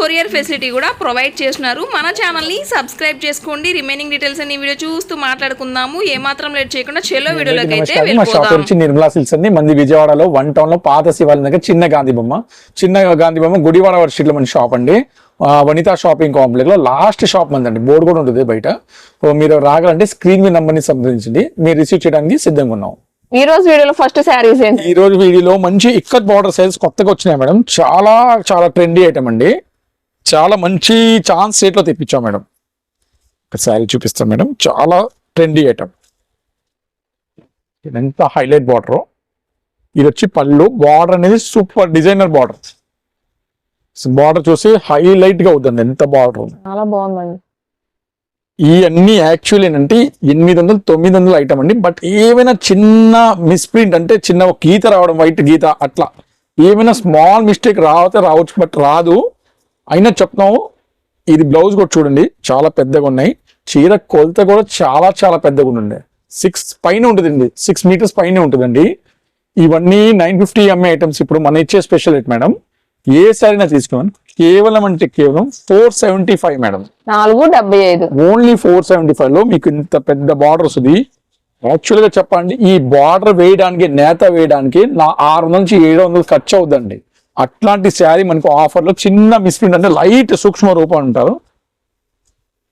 Courier facility కూడా provide చేస్తున్నారు. మన ఛానల్ని సబ్స్క్రైబ్ చేసుకోండి. రిమైనింగ్ డీటెయిల్స్ అన్ని వీడియో చూస్తూ మాట్లాడుకుందాము. ఏమాత్రం లేట్ చేయకుండా చెలో వీడియోలోకి అయితే వచ్చి నిర్మలా సిల్క్స్ అండి. మంది విజయవాడలో వన్ టౌన్లో పాత శివాలయం దగ్గర చిన్న గాంధీ బొమ్మ. చిన్న గాంధీ బొమ్మ గుడివాడ వర్షిట్లో మన షాప్ అండి. వనితా షాపింగ్ కాంప్లెక్స్లో లాస్ట్ షాప్ మందండి బోర్డు కూడా ఉంటుంది బయట. సో మీరు రాగాలంటే స్క్రీన్ మీ నంబర్ని సంప్రదించండి. మీరు రిసీవ్ చేయడానికి సిద్ధంగా ఉన్నాం. ఈ రోజు వీడియోలో ఫస్ట్ శారీస్ ఏంటి? ఈ రోజు వీడియోలో మంచి ఇక్కత్ బార్డర్ సైజ్ కొత్తగా వచ్చినాయి మేడం. చాలా చాలా ట్రెండీ ఐటమ్ అండి. చాలా మంచి ఛాన్స్ రేట్లో తెప్పించాం మేడం. ఒక శారీ చూపిస్తాం మేడం. చాలా ట్రెండీ ఐటమ్ ఇదంతా హైలైట్ బార్డర్ ఇది వచ్చి పళ్ళు. బార్డర్ అనేది సూపర్ డిజైనర్ బార్డర్ బార్డర్ చూసి హైలైట్గా అవుతుంది. ఎంత బార్డర్ చాలా బాగుందండి. ఈ అన్ని యాక్చువల్ ఏంటంటే ఎనిమిది వందలు తొమ్మిది వందల ఐటమ్ అండి. బట్ ఏమైనా చిన్న మిస్ప్రింట్ అంటే చిన్న ఒక గీత రావడం వైట్ గీత అట్లా. ఏమైనా స్మాల్ మిస్టేక్ రావతే రావచ్చు బట్ రాదు. అయినా చెప్తాము. ఇది బ్లౌజ్ కూడా చూడండి చాలా పెద్దగా ఉన్నాయి. చీర కొలత కూడా చాలా చాలా పెద్దగా ఉండండి సిక్స్ పైన ఉంటుందండి. సిక్స్ మీటర్స్ పైన ఉంటుందండి. ఇవన్నీ నైన్ ఫిఫ్టీ ఎంఏ ఐటమ్స్ ఇప్పుడు మన ఇచ్చే స్పెషల్ రేట్ మేడం ఏ సారీనా తీసుకున్నాను కేవలం అంటే కేవలం ఫోర్ సెవెంటీ ఫైవ్ మేడం నాలుగు డెబ్బై ఐదు. ఓన్లీ ఫోర్ సెవెంటీ ఫైవ్లో మీకు ఇంత పెద్ద బార్డర్ వస్తుంది. యాక్చువల్గా చెప్పండి ఈ బార్డర్ వేయడానికి నేత వేయడానికి నా ఆరు నుంచి ఏడు వందలు ఖర్చు అవుద్దండి. అట్లాంటి శారీ మనకు ఆఫర్లో చిన్న మిస్ప్రింట్ అంటే లైట్ సూక్ష్మ రూపం అంటారు.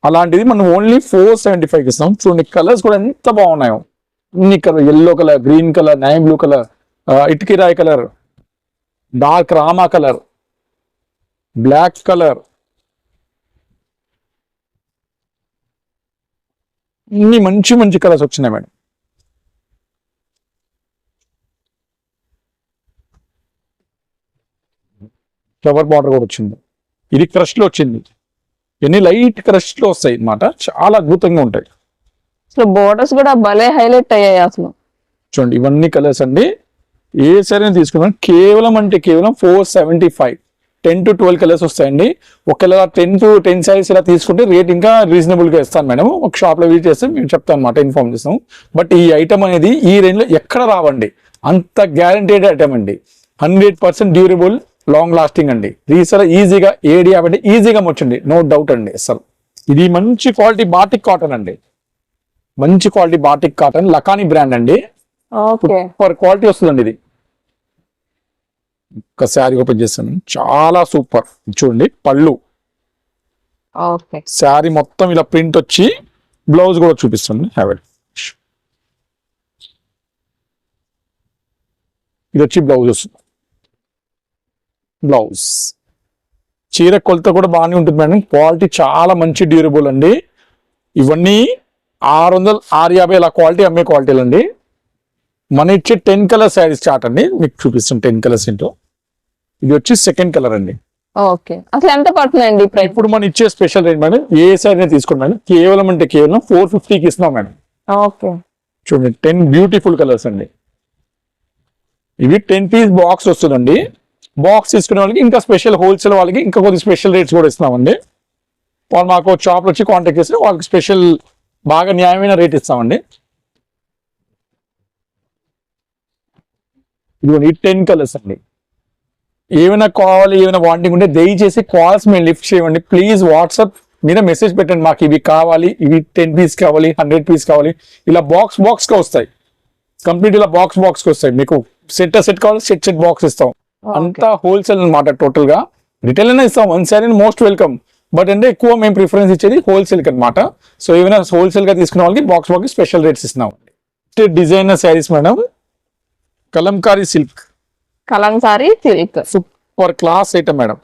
అలాంటిది మనం ఓన్లీ ఫోర్ సెవెంటీ ఫైవ్ ఇస్తాం. చూడండి కలర్స్ కూడా ఎంత బాగున్నాయో. అన్ని colour yellow colour green colour నైమ్ blue colour ఇటుకిరాయ్ కలర్ డార్క్ రామా కలర్ బ్లాక్ కలర్. ఇన్ని మంచి మంచి కలర్స్ వచ్చినాయి మేడం. ఫ్లవర్ బార్డర్ కూడా వచ్చింది. ఇది క్రష్లో వచ్చింది. ఇవన్నీ లైట్ క్రష్లో వస్తాయి అన్నమాట. చాలా అద్భుతంగా ఉంటాయి. అసలు బోర్డర్స్ కూడా భలే హైలైట్ అయ్యాయి అసలు. చూడండి ఇవన్నీ కలర్స్ అండి. ఏ సరైన తీసుకున్నాం. కేవలం అంటే కేవలం four seventy five ten to twelve colours వస్తాయండి. ఒకవేళ టెన్ టు టెన్ సారీస్ ఇలా తీసుకుంటే రేట్ ఇంకా రీజనబుల్గా ఇస్తాను మేడం. ఒక షాప్లో విజిట్ చేస్తే మేము చెప్తాం అనమాట ఇన్ఫార్మ్ చేస్తాం. బట్ ఈ ఐటమ్ అనేది ఈ రేంజ్లో ఎక్కడ రావండి. అంత గ్యారంటీడ్ ఐటమ్ అండి. Hundred percent durable long lasting అండి. రీసెల్ ఈజీగా ఏడి కాబట్టి ఈజీగా వచ్చింది నో డౌట్ అండి అసలు ఇది మంచి క్వాలిటీ బాటిక్ కాటన్ అండి. మంచి క్వాలిటీ బాటిక్ కాటన్ లకానీ బ్రాండ్ అండి. సూపర్ క్వాలిటీ వస్తుందండి ఇది. ఒక శారీ ఓపెన్ చేస్తాను. చాలా సూపర్ చూడండి పళ్ళు. శారీ మొత్తం ఇలా ప్రింట్ వచ్చి బ్లౌజ్ కూడా చూపిస్తుంది హ్యావ్ ఇట్ ఇది వచ్చి బ్లౌజ్ వస్తుంది. బ్లౌజ్. చీర కొలత కూడా బాగానే ఉంటుంది మేడం. క్వాలిటీ చాలా మంచి డ్యూరబుల్ అండి. ఇవన్నీ ఆరు వందలు ఆరు యాభై ఇలా క్వాలిటీ అమ్మే క్వాలిటీలు అండి. మన ఇచ్చే టెన్ కలర్ శారీస్ చార్ట్ అండి. మీకు చూపిస్తాం టెన్ కలర్స్ ఏంటో. ఇది వచ్చి సెకండ్ కలర్ అండి. ఓకే. అసలు ఎంత పడుతుందండి ఇప్పుడు మనం ఇచ్చే స్పెషల్ రేట్ మేడం ఏ శారీ తీసుకోండి మేడం. కేవలం అంటే కేవలం ఫోర్ ఫిఫ్టీకి ఇస్తున్నాం మేడం. ఓకే. చూడండి టెన్ బ్యూటిఫుల్ కలర్స్ అండి. ఇవి టెన్ పీస్ బాక్స్ వస్తుందండి. బాక్స్ తీసుకునే వాళ్ళకి ఇంకా స్పెషల్ హోల్సేల్ వాళ్ళకి ఇంకా కొద్ది స్పెషల్ రేట్స్ కూడా ఇస్తామండి వాళ్ళు మాకు షాప్లో వచ్చి కాంటాక్ట్ చేస్తే వాళ్ళకి స్పెషల్ బాగా న్యాయమైన రేట్ ఇస్తామండి. ఇదిగోండి టెన్ కలర్స్ అండి. ఏమైనా కావాలి ఏమైనా వాంటింగ్ ఉంటే దయచేసి కాల్స్ మేము లిఫ్ట్ చేయండి ప్లీజ్ వాట్సాప్ మీద మెసేజ్ పెట్టండి. మాకు ఇవి కావాలి ఇవి టెన్ పీస్ కావాలి హండ్రెడ్ పీస్ కావాలి. ఇలా బాక్స్ బాక్స్గా వస్తాయి. కంప్లీట్ ఇలా బాక్స్ బాక్స్కి వస్తాయి. మీకు సెట్ సెట్ కావాలి సెట్ సెట్ బాక్స్ ఇస్తాం. అంతా హోల్సేల్ అన్నమాట టోటల్గా. రిటైల్ అయినా ఇస్తాం one sari most welcome but అంటే ఎక్కువ మేము ప్రిఫరెన్స్ ఇచ్చేది హోల్సేల్కి అనమాట సో ఏమైనా హోల్సేల్గా తీసుకునే వాళ్ళకి బాక్స్ బాక్స్ స్పెషల్ రేట్స్ ఇస్తున్నాం. Designer saris madam Kalamkari silk కలంసారీ silk super class item madam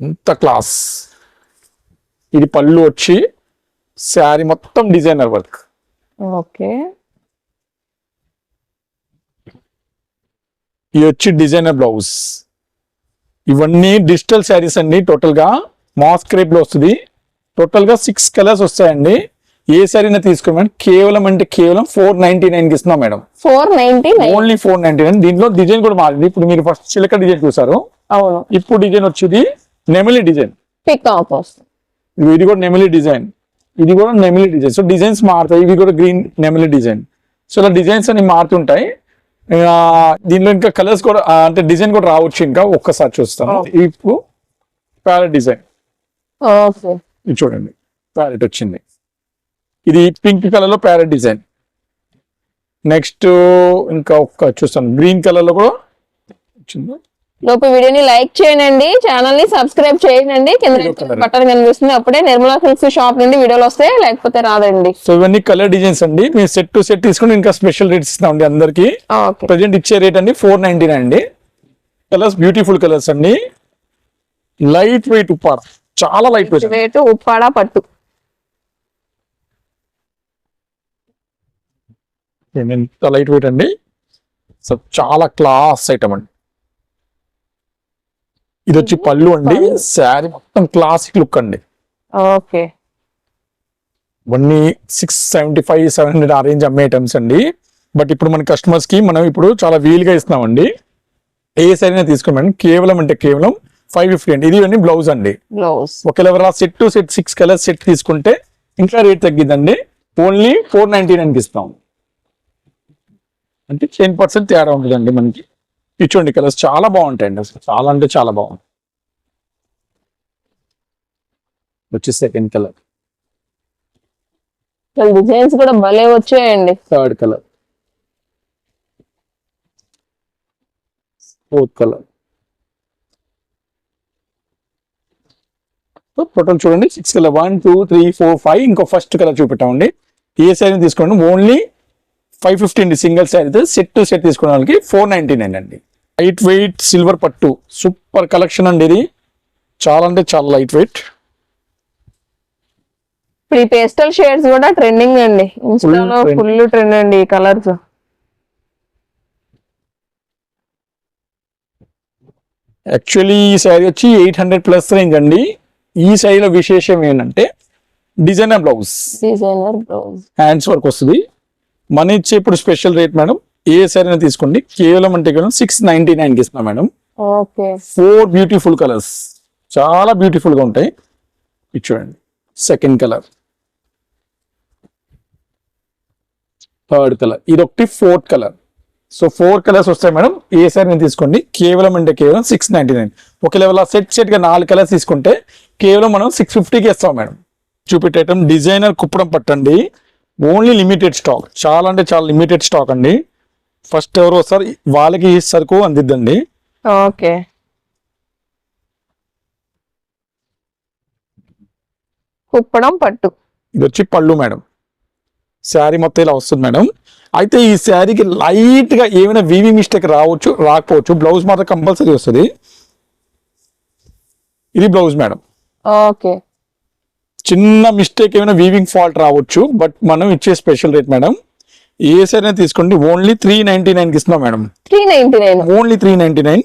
ఎంత క్లాస్ ఇది పళ్ళు వచ్చి శారీ మొత్తం డిజైనర్ వర్క్ ఓకే ఇది వచ్చి డిజైనర్ బ్లౌజ్ ఇవన్నీ డిజిటల్ శారీస్ అండి టోటల్గా మాస్ క్రేప్లో వస్తుంది. టోటల్గా సిక్స్ కలర్స్ వస్తాయండి. ఏ సారీనా తీసుకో మేడం. కేవలం అంటే కేవలం ఫోర్ నైన్టీ నైన్కి ఇస్తున్నాం madam. Four ninety nine only four ninety nine దీంట్లో డిజైన్ కూడా మారింది. ఇప్పుడు మీరు ఫస్ట్ చిలక డిజైన్ చూసారు. అవును. ఇప్పుడు డిజైన్ వచ్చేది నెమిలి డిజైన్ ఇది కూడా నెమిలి డిజైన్ ఇది కూడా నెమిలి డిజైన్ సో డిజైన్స్ మారుతాయి. ఇవి కూడా గ్రీన్ నెమిలి డిజైన్ సో ఇలా డిజైన్స్ అన్ని మారుతుంటాయి. దీనిలో ఇంకా కలర్స్ కూడా అంటే డిజైన్ కూడా రావచ్చు ఇంకా. ఒక్కసారి చూస్తాను. ఇప్పుడు ప్యారెట్ డిజైన్ ఇది చూడండి. ప్యారెట్ వచ్చింది. ఇది పింక్ కలర్లో ప్యారెట్ డిజైన్ నెక్స్ట్ ఇంకా ఒక్క చూస్తాను. గ్రీన్ కలర్లో కూడా వచ్చింది. లోపు వీడియోని లైక్ చేయండి ఛానల్ని సబ్స్క్రైబ్ చేయండి. కింద బటన్ కనిపిస్తుంది. అప్పుడే నిర్మలా సిల్క్స్ షాప్ నుండి వీడియోలు వస్తాయి? లేకపోతే రాదండి? సో ఇవన్నీ కలర్ డిజైన్స్ అండి. మీరు సెట్ టు సెట్ తీసుకుని ఇంకా స్పెషల్ రేట్స్ ఇస్తామండి అందరికి. ఓకే ప్రజెంట్ ఇచ్చే రేట్ అండి ఫోర్ నైన్టీ నైన్ అండి. కలర్స్ బ్యూటిఫుల్ కలర్స్ అండి. Light weight Uppada. చాలా లైట్ వెయిట్ రేటు ఉప్పాడ పట్టు. ఎంత లైట్ వెయిట్ అండి? సో చాలా క్లాస్ ఐటమ్ అండి. ఇది వచ్చి పళ్ళు అండి. శారీ మొత్తం క్లాసిక్ లుక్ అండి. ఓకే. ఇవన్నీ six seventy five seven hundred ఆ రేంజ్ అమ్మే ఐటమ్స్ అండి. బట్ ఇప్పుడు మన కస్టమర్స్కి మనం ఇప్పుడు చాలా వీలుగా ఇస్తున్నామండి. ఏ సరైన తీసుకోమండి కేవలం అంటే కేవలం ఫైవ్ ఫిఫ్టీ అండి. ఇది ఇవన్నీ బ్లౌజ్ అండి. బ్లౌజ్ ఒకవేళ set to set six colours set తీసుకుంటే ఇంకా రేట్ తగ్గిద్దండి. ఓన్లీ ఫోర్ నైన్టీ నైన్కి ఇస్తాం. అంటే టెన్ పర్సెంట్ తేడా ఉంటుందండి మనకి. ఇచ్చోండి కలర్స్ చాలా బాగుంటాయండి అసలు. చాలా అంటే చాలా బాగుంది వచ్చి సెకండ్ కలర్ డిజైన్స్ కూడా భలే వచ్చాయండి. Third colour fourth colour total చూడండి. Six colour one two three four five ఇంకో ఫస్ట్ కలర్ చూపెట్టామండి. ఏ శారీ తీసుకోండి. ఓన్లీ ఫైవ్ ఫిఫ్టీ అండి. సింగిల్ శారీ అయితే సెట్ టు సెట్ తీసుకునే వాళ్ళకి ఫోర్ నైన్టీ నైన్ అండి. లైట్ వెయిట్ సిల్వర్ పట్టు. సూపర్ కలెక్షన్ అండి ఇది. చాలా అంటే చాలా లైట్ వెయిట్ ఇప్పుడు ఈ పేస్టల్ షేడ్స్ కూడా ట్రెండింగ్ అండి ఇన్స్టాలో. ఫుల్ ట్రెండ్ అండి ఈ కలర్స్ యాక్చువల్లీ ఈ శారీ వచ్చి ఎయిట్ హండ్రెడ్ ప్లస్ రేంజ్ అండి. ఈ శారీలో విశేషం ఏంటంటే designer blouse designer blouse hands work వస్తుంది. మన ఇచ్చే ఇప్పుడు స్పెషల్ రేట్ మేడం ఏ శారీ తీసుకోండి. కేవలం అంటే కేవలం సిక్స్ నైన్టీ నైన్కి ఇస్తున్నాం మేడం. ఫోర్ బ్యూటిఫుల్ కలర్స్ చాలా బ్యూటిఫుల్గా ఉంటాయి. ఇది చూడండి. సెకండ్ కలర్ థర్డ్ కలర్ ఇది ఒకటి fourth colour so four colours వస్తాయి మేడం. ఏ సారీ తీసుకోండి. కేవలం అంటే కేవలం సిక్స్ నైన్టీ నైన్ ఒక లెవెల్ సెట్ సెట్గా నాలుగు కలర్స్ తీసుకుంటే కేవలం మనం సిక్స్ ఫిఫ్టీకి ఇస్తాం మేడం. చూపెట్టేయటం డిజైనర్ కుప్పడం పట్టండి. ఓన్లీ లిమిటెడ్ స్టాక్ చాలా అంటే చాలా లిమిటెడ్ స్టాక్ అండి. ఫస్ట్ ఎవరు వస్తారు? వాళ్ళకి ఈ సరుకు అందిద్దండి. ఓకే. కుప్పడం పట్టు. ఇది వచ్చి పళ్ళు మేడం. శారీ మొత్తం ఇలా వస్తుంది మేడం. అయితే ఈ శారీకి లైట్గా ఏమైనా వీవి మిస్టేక్ రావచ్చు రాకపోవచ్చు బ్లౌజ్ మాత్రం కంపల్సరీ వస్తుంది. ఇది బ్లౌజ్ మేడం. ఓకే. చిన్న మిస్టేక్ ఏమైనా వీవింగ్ ఫాల్ట్ రావచ్చు బట్ మనం ఇచ్చే స్పెషల్ రేట్ మేడం. ఏ తీసుకోండి. ఓన్లీ త్రీ నైన్టీ నైన్కి ఇస్తున్నాం madam. Three ninety nine only three ninety nine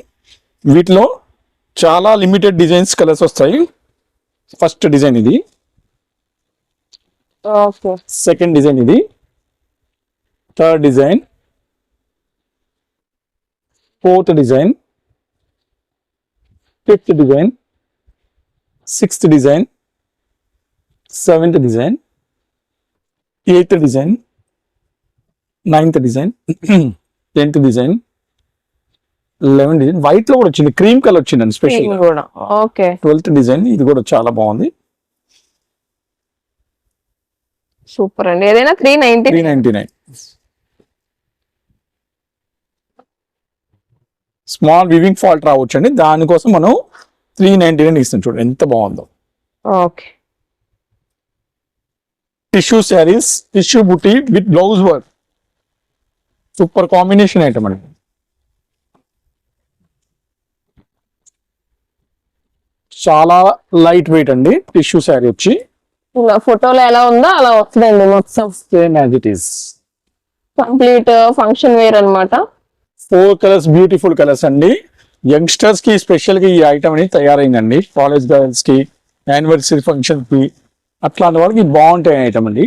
వీటిలో చాలా లిమిటెడ్ డిజైన్స్ కలర్స్ వస్తాయి. ఫస్ట్ డిజైన్ ఇది. సెకండ్ డిజైన్ ఇది. Third design fourth design fifth design sixth design seventh design eighth design ninth design tenth design eleven design వైట్లో కూడా వచ్చింది. Cream colour వచ్చిందండి special okay. Twelfth design ఇది కూడా చాలా బాగుంది. సూపర్ అండి. ఏదైనా three ninety three ninety nine small weaving fault రావచ్చు అండి దానికోసం మనం త్రీ నైన్టీ నైన్ ఇస్తాం చూడండి. ఎంత బాగుందో. ఓకే. టిష్యూ శారీస్ టిష్యూ బుట్టి with blouse work super combination item అండి. చాలా లైట్ వెయిట్ అండి టిష్యూ శారీ వచ్చి. ఫోటోలో ఎలా ఉందో అలా వస్తుందండి మొత్తం. Same as it is complete function wear అన్నమాట. ఫోర్ కలర్స్ బ్యూటిఫుల్ కలర్స్ అండి. యంగ్స్టర్స్కి స్పెషల్గా ఈ ఐటమ్ అనేది తయారైందండి. కాలేజ్ గర్ల్స్కి యానివర్సరీ ఫంక్షన్కి అట్లాంటి వాళ్ళకి బాగుంటాయి ఐటమ్ అండి.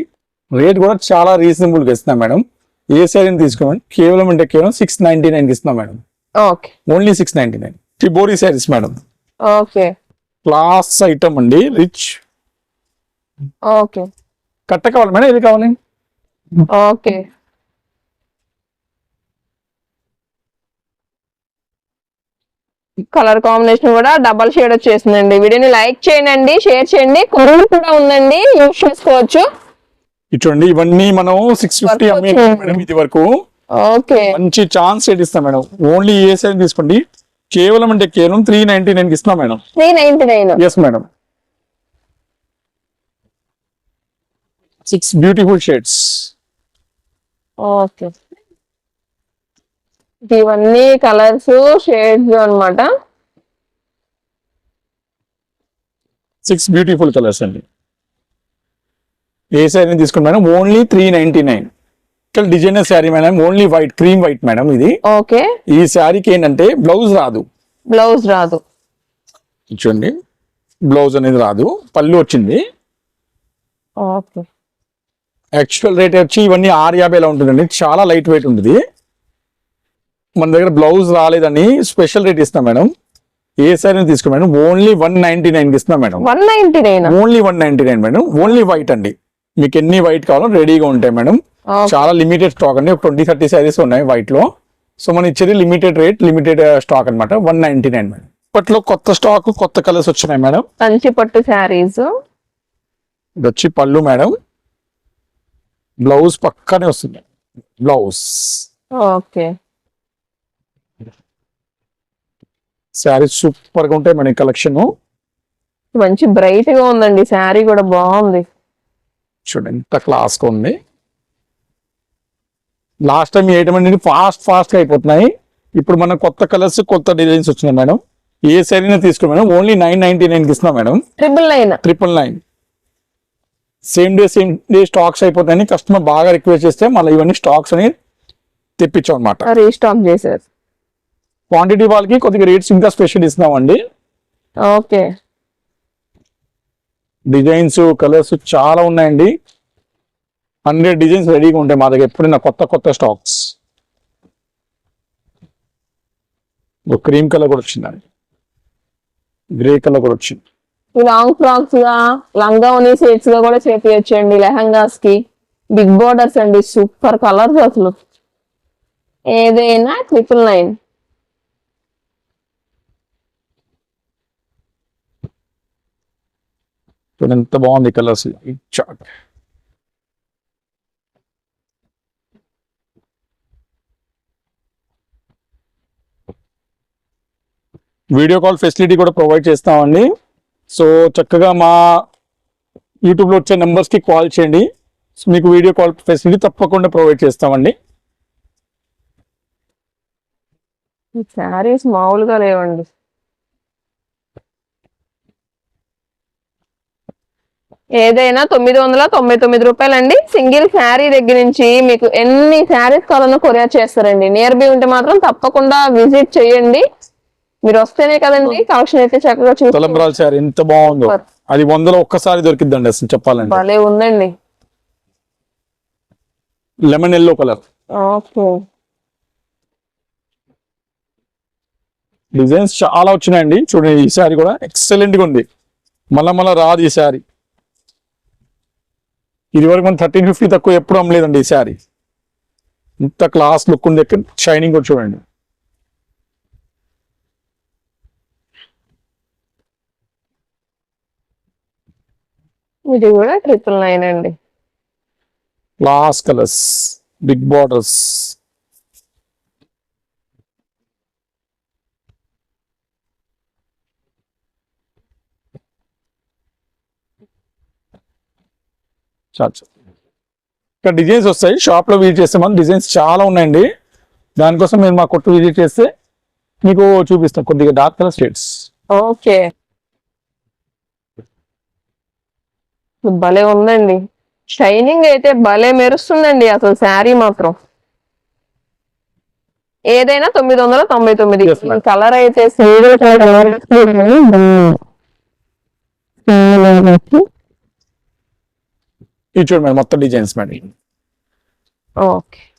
రేట్ కూడా చాలా రీజనబుల్గా ఇస్తున్నాం మేడం. ఏ శారీని తీసుకోండి కేవలం అంటే కేవలం సిక్స్ నైన్టీ నైన్కి ఇస్తున్నాం madam. Okay. Only six ninety nine టిబోరీ saris madam. Okay. Class item అండి రిచ్ ఓకే. కట్ట కావాలి మేడం ఇది కావాలి? ఓకే. కలర్ కాంబినేషన్ కూడా డబల్ షేడ్ వచ్చేసిందండి. వీడియోని లైక్ చేయండి షేర్ చేయండి. కొరియర్ కూడా ఉందండి. యూజ్ చేసుకోవచ్చు. చూడండి ఇవన్నీ మనం సిక్స్ ఫిఫ్టీ అమ్మే. మేడం ఇది వరకు. ఓకే. మంచి ఛాన్స్ రేట్ ఇస్తాం మేడం. ఓన్లీ ఏ శారీ తీసుకోండి. కేవలం అంటే కేవలం త్రీ నైన్టీ నైన్ ఇస్తున్నాం madam. Three ninety nine yes madam six beautiful shades okay. ఇవన్నీ కలర్స్ షేడ్స్ అన్నమాట. సిక్స్ బ్యూటిఫుల్ కలర్స్ అండి. ఏ శారీ తీసుకుని madam? Only three ninety nine ఇక్కడ designer sari madam only white cream white madam ఇది. Okay. ఈ శారీకి ఏంటంటే బ్లౌజ్ రాదు. బ్లౌజ్ రాదు. చూడండి. బ్లౌజ్ అనేది రాదు. పళ్ళు వచ్చింది. ఓకే. యాక్చువల్ రేట్ వచ్చి ఇవన్నీ ఆరు యాభైలో ఉంటుందండి. చాలా లైట్ వెయిట్ ఉంటుంది. మన దగ్గర బ్లౌజ్ రాలేదని స్పెషల్ రేట్ ఇస్తాం మేడం. ఏ శారీ తీసుకున్నాం madam? Only one ninety nine ఇస్తున్నాం madam. One ninety nine only one ninety nine madam. Only white అండి. మీకు ఎన్ని వైట్ కావాలో రెడీగా ఉంటాయి మేడం చాలా లిమిటెడ్ స్టాక్ అండి. ఒక ట్వంటీ థర్టీ శారీస్ ఉన్నాయి వైట్లో. సో మనం ఇచ్చేది లిమిటెడ్ రేట్ లిమిటెడ్ స్టాక్ అన్నమాట. వన్ నైన్టీ నైన్ మేడం ఇప్పట్లో కొత్త స్టాక్ కొత్త కలర్స్ వచ్చినాయి మేడం కంచి పట్టు శారీస్ ఇది వచ్చి పళ్ళు మేడం బ్లౌజ్ పక్కనే వస్తుంది. బ్లౌజ్ ఓకే శారీ సూపర్గా ఉంటాయి మేడం కలెక్షన్ మంచి బ్రైట్గా ఉందండి. శారీ కూడా బాగుంది. చూడండి. ఎంత క్లాస్గా ఉంది లాస్ట్ టైం ఐటమ్ అనేది ఫాస్ట్ ఫాస్ట్గా అయిపోతున్నాయి. ఇప్పుడు మన కొత్త కలర్స్ కొత్త డిజైన్స్ వచ్చినాయి మేడం. ఏ శారీని తీసుకున్నాం మేడం. ఓన్లీ నైన్ నైన్టీ నైన్కి ఇస్తున్నాం madam. Triple nine triple nine same day same day stocks అయిపోతాయని customer బాగా రిక్వెస్ట్ చేస్తే మళ్ళీ ఇవన్నీ స్టాక్స్ అని తెప్పించాం అనమాట రీస్టాక్ చేశారు. క్వాంటిటీ వాళ్ళకి కొద్దిగా రేట్స్ ఇంకా స్పెషల్ ఇస్తున్నామండి. ఓకే. డిజైన్స్ కలర్స్ చాలా ఉన్నాయండి. హండ్రెడ్ డిజైన్స్ రెడీగా ఉంటాయి మా దగ్గర ఎప్పుడైనా కొత్త కొత్త స్టాక్స్. ఒక క్రీమ్ కలర్ కూడా వచ్చిందండి. గ్రే కలర్ కూడా వచ్చింది. లాంగ్ ఫ్రాక్స్గా లంగా ఉని సెట్స్గా కూడా చేపించండి లెహంగాస్కి. బిగ్ బోర్డర్స్ అండి సూపర్ కలర్స్ అసలు. ఏదైనా ట్రిపుల్ నైన్ చూడండి ఎంత బాగుంది colours chat video call facility కూడా ప్రొవైడ్ చేస్తామండి. సో చక్కగా మా యూట్యూబ్లో వచ్చే నెంబర్స్కి కాల్ చేయండి. సో మీకు వీడియో కాల్ ఫెసిలిటీ తప్పకుండా ప్రొవైడ్ చేస్తామండి. శారీస్ మామూలుగా లేవండి. ఏదైనా తొమ్మిది వందల తొంభై తొమ్మిది రూపాయలండి. సింగిల్ శారీ దగ్గర నుంచి మీకు ఎన్ని శారీస్ కావాలన్నా కొరియర్ చేస్తారండి. నియర్ బై ఉంటే మాత్రం తప్పకుండా విజిట్ చేయండి. మీరు వస్తేనే కదండి. కలెక్షన్ అయితే చక్కగా చూసి శారీ ఎంత బాగుందో. అది వందలో ఒక్కసారి దొరికిద్దండి అసలు చెప్పాలంటే. భలే ఉందండి. Lemon yellow colour. Okay. Designs చాలా వచ్చినాయండి. చూడండి ఈ శారీ కూడా ఎక్సలెంట్గా ఉంది. మళ్ళా మళ్ళా రాదు ఈ శారీ. ఇది వరకు మనం థర్టీన్ ఫిఫ్టీ తక్కువ ఎప్పుడు అమ్మలేదండి ఈ శారీ. ఇంత క్లాస్ లుక్ ఉంది షైనింగ్ కూడా చూడండి. ఇది కూడా ట్రిపుల్ నైన్ అండి. క్లాస్ కలర్స్ బిగ్ బార్డర్స్ చాలు ఇక్కడ డిజైన్స్ వస్తాయి. షాప్లో విజిట్ చేస్తే మనం డిజైన్స్ చాలా ఉన్నాయండి. దానికోసం మీరు మా కొట్టు విజిట్ చేస్తే మీకు చూపిస్తాం కొద్దిగా డార్క్ కలర్ షేడ్స్ ఓకే. భలే ఉందండి. షైనింగ్ అయితే భలే మెరుస్తుందండి అసలు శారీ మాత్రం. ఏదైనా తొమ్మిది వందల తొంభై తొమ్మిది. కలర్ అయితే సింగిల్ కలర్ ఇది చూడండి